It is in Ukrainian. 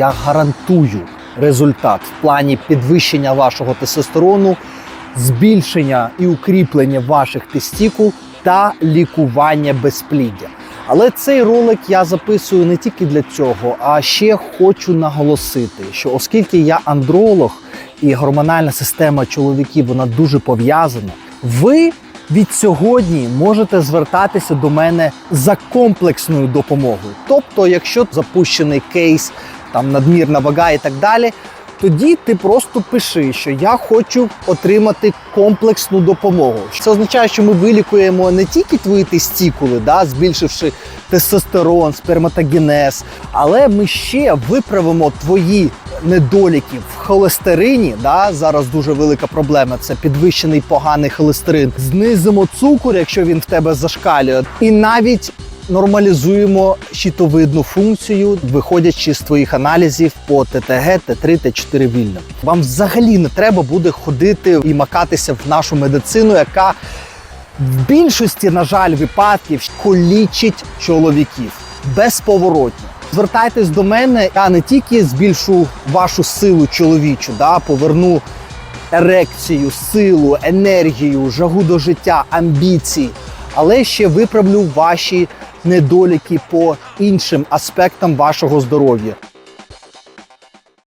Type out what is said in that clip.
Я гарантую результат в плані підвищення вашого тестостерону, збільшення і укріплення ваших тестікул та лікування безпліддя. Але цей ролик я записую не тільки для цього, а ще хочу наголосити, що оскільки я андролог і гормональна система чоловіків вона дуже пов'язана, ви від сьогодні можете звертатися до мене за комплексною допомогою. Тобто, якщо запущений кейс, там надмірна вага і так далі, тоді ти просто пиши, що я хочу отримати комплексну допомогу. Це означає, що ми вилікуємо не тільки твої тестікули, да, збільшивши тестостерон, сперматогенез, але ми ще виправимо твої недоліки в холестерині. Да, зараз дуже велика проблема. Це підвищений поганий холестерин. Знизимо цукор, якщо він в тебе зашкалює, і навіть нормалізуємо щитовидну функцію, виходячи з твоїх аналізів по ТТГ, Т3, Т4 вільним. Вам взагалі не треба буде ходити і макатися в нашу медицину, яка в більшості, на жаль, випадків колічить чоловіків безповоротно. Звертайтесь до мене, я не тільки збільшу вашу силу чоловічу, да, поверну ерекцію, силу, енергію, жагу до життя, амбіції, але ще виправлю ваші недоліки по іншим аспектам вашого здоров'я.